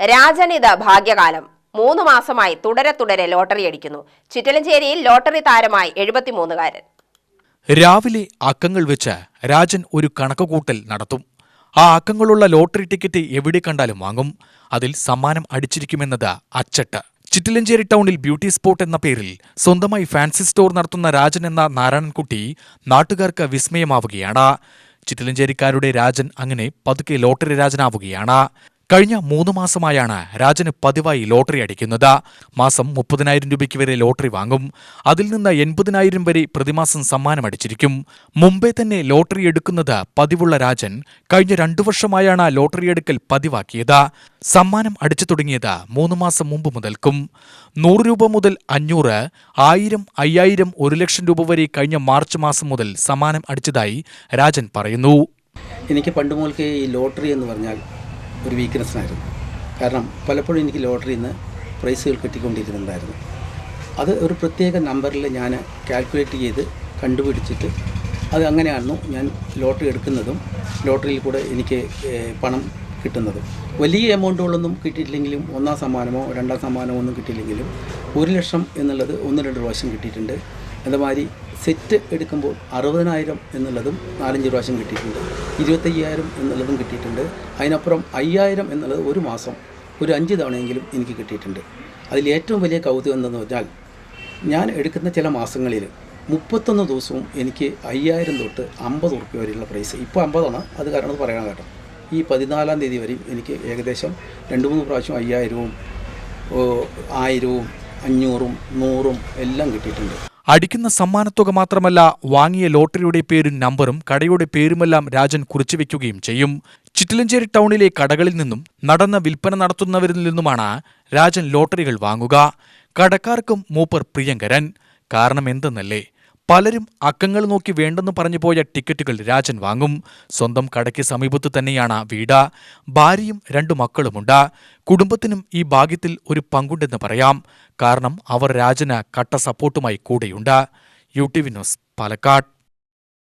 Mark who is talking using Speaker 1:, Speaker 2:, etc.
Speaker 1: രാജനിത ഭാഗ്യകാലം. മൂന്ന് മാസമായി തുടരെ തുടരെ ലോട്ടറി അടിക്കുന്നു. ചിറ്റലഞ്ചേരിയിൽ ലോട്ടറി താരമായി എഴുപത്തിമൂന്നുകാരൻ.
Speaker 2: രാവിലെ അക്കങ്ങൾ വെച്ച് രാജൻ ഒരു കണക്കുകൂട്ടൽ നടത്തും. ആ അക്കങ്ങളുള്ള ലോട്ടറി ടിക്കറ്റ് എവിടെ കണ്ടാലും വാങ്ങും. അതിൽ സമ്മാനം അടിച്ചിരിക്കുമെന്നത് അച്ചട്ട്. ചിറ്റിലഞ്ചേരി ടൗണിൽ ബ്യൂട്ടി സ്പോട്ട് എന്ന പേരിൽ സ്വന്തമായി ഫാൻസി സ്റ്റോർ നടത്തുന്ന രാജൻ എന്ന നാരായണൻകുട്ടി നാട്ടുകാർക്ക് വിസ്മയമാവുകയാണ്. ചിറ്റിലഞ്ചേരിക്കാരുടെ രാജൻ അങ്ങനെ പതുക്കെ ലോട്ടറി രാജനാവുകയാണ്. കഴിഞ്ഞ മൂന്ന് മാസമായാണ് രാജന് പതിവായി ലോട്ടറി അടിക്കുന്നത്. മാസം മുപ്പതിനായിരം രൂപയ്ക്ക് വരെ ലോട്ടറി വാങ്ങും. അതിൽ നിന്ന് എൺപതിനായിരം വരെ പ്രതിമാസം സമ്മാനം അടിച്ചിരിക്കും. മുംബൈ തന്നെ ലോട്ടറി എടുക്കുന്നത് പതിവുള്ള രാജൻ കഴിഞ്ഞ രണ്ടു വർഷമായാണ് ലോട്ടറി എടുക്കൽ പതിവാക്കിയത്. സമ്മാനം അടിച്ചു തുടങ്ങിയത് മൂന്ന് മാസം മുമ്പ് മുതൽക്കും. നൂറ് രൂപ മുതൽ അഞ്ഞൂറ് ആയിരം അയ്യായിരം ഒരു ലക്ഷം രൂപ വരെ കഴിഞ്ഞ മാർച്ച് മാസം മുതൽ സമ്മാനം അടിച്ചതായി രാജൻ പറയുന്നു.
Speaker 3: എനിക്ക് പണ്ട് മുതൽക്ക് ഈ ലോട്ടറി എന്ന് പറഞ്ഞാൽ ഒരു വീക്ക്നെസ്സായിരുന്നു കാരണം പലപ്പോഴും എനിക്ക് ലോട്ടറിയിൽ നിന്ന് പ്രൈസുകൾ കിട്ടിക്കൊണ്ടിരുന്നുണ്ടായിരുന്നു. അത് ഒരു പ്രത്യേക നമ്പറിൽ ഞാൻ കാൽക്കുലേറ്റ് ചെയ്ത് കണ്ടുപിടിച്ചിട്ട് അത് അങ്ങനെയായിരുന്നു ഞാൻ ലോട്ടറി എടുക്കുന്നതും ലോട്ടറിയിൽ കൂടെ എനിക്ക് പണം കിട്ടുന്നത്. വലിയ എമൗണ്ടുകളൊന്നും കിട്ടിയിട്ടില്ലെങ്കിലും ഒന്നാം സമ്മാനമോ രണ്ടാം സമ്മാനമോ ഒന്നും കിട്ടിയില്ലെങ്കിലും ഒരു ലക്ഷം എന്നുള്ളത് ഒന്ന് രണ്ട് പ്രാവശ്യം കിട്ടിയിട്ടുണ്ട്. അതുമാതിരി സെറ്റ് എടുക്കുമ്പോൾ അറുപതിനായിരം എന്നുള്ളതും നാലഞ്ച് പ്രാവശ്യം കിട്ടിയിട്ടുണ്ട്. ഇരുപത്തയ്യായിരം എന്നുള്ളതും കിട്ടിയിട്ടുണ്ട്. അതിനപ്പുറം അയ്യായിരം എന്നുള്ളത് ഒരു മാസം ഒരു അഞ്ച് തവണയെങ്കിലും എനിക്ക് കിട്ടിയിട്ടുണ്ട്. അതിൽ ഏറ്റവും വലിയ കൗതുകം എന്തെന്ന് പറഞ്ഞാൽ ഞാൻ എടുക്കുന്ന ചില മാസങ്ങളിൽ മുപ്പത്തൊന്ന് ദിവസവും എനിക്ക് അയ്യായിരം തൊട്ട് അമ്പത് ഉറുപ്പ്യ വരെയുള്ള പ്രൈസ് ഇപ്പോൾ അമ്പതാണ്. അത് കാരണം അത് പറയണം കേട്ടോ. ഈ പതിനാലാം തീയതി വരെയും എനിക്ക് ഏകദേശം രണ്ട് മൂന്ന് പ്രാവശ്യം അയ്യായിരവും ആയിരവും അഞ്ഞൂറും നൂറും എല്ലാം കിട്ടിയിട്ടുണ്ട്.
Speaker 2: അടിക്കുന്ന സമ്മാനത്തുക മാത്രമല്ല വാങ്ങിയ ലോട്ടറിയുടെ പേരും നമ്പറും കടയുടെ പേരുമെല്ലാം രാജൻ കുറിച്ചുവെക്കുകയും ചെയ്യും. ചിറ്റിലഞ്ചേരി ടൗണിലെ കടകളിൽ നിന്നും നടന്ന വിൽപ്പന നടത്തുന്നവരിൽ നിന്നുമാണ് രാജൻ ലോട്ടറികൾ വാങ്ങുക. കടക്കാർക്കും മൂപ്പർ പ്രിയങ്കരൻ. കാരണം എന്തെന്നല്ലേ? പലരും അക്കങ്ങൾ നോക്കി വേണ്ടെന്ന് പറഞ്ഞു പോയ ടിക്കറ്റുകൾ രാജൻ വാങ്ങും. സ്വന്തം കടയ്ക്ക് സമീപത്ത് തന്നെയാണ് വീട്. ഭാര്യയും രണ്ടു മക്കളുമുണ്ട്. കുടുംബത്തിനും ഈ ഭാഗ്യത്തിൽ ഒരു പങ്കുണ്ടെന്ന് പറയാം. കാരണം അവർ രാജന് കട്ട സപ്പോർട്ടുമായി കൂടെയുണ്ട്. U T V news Palakkad.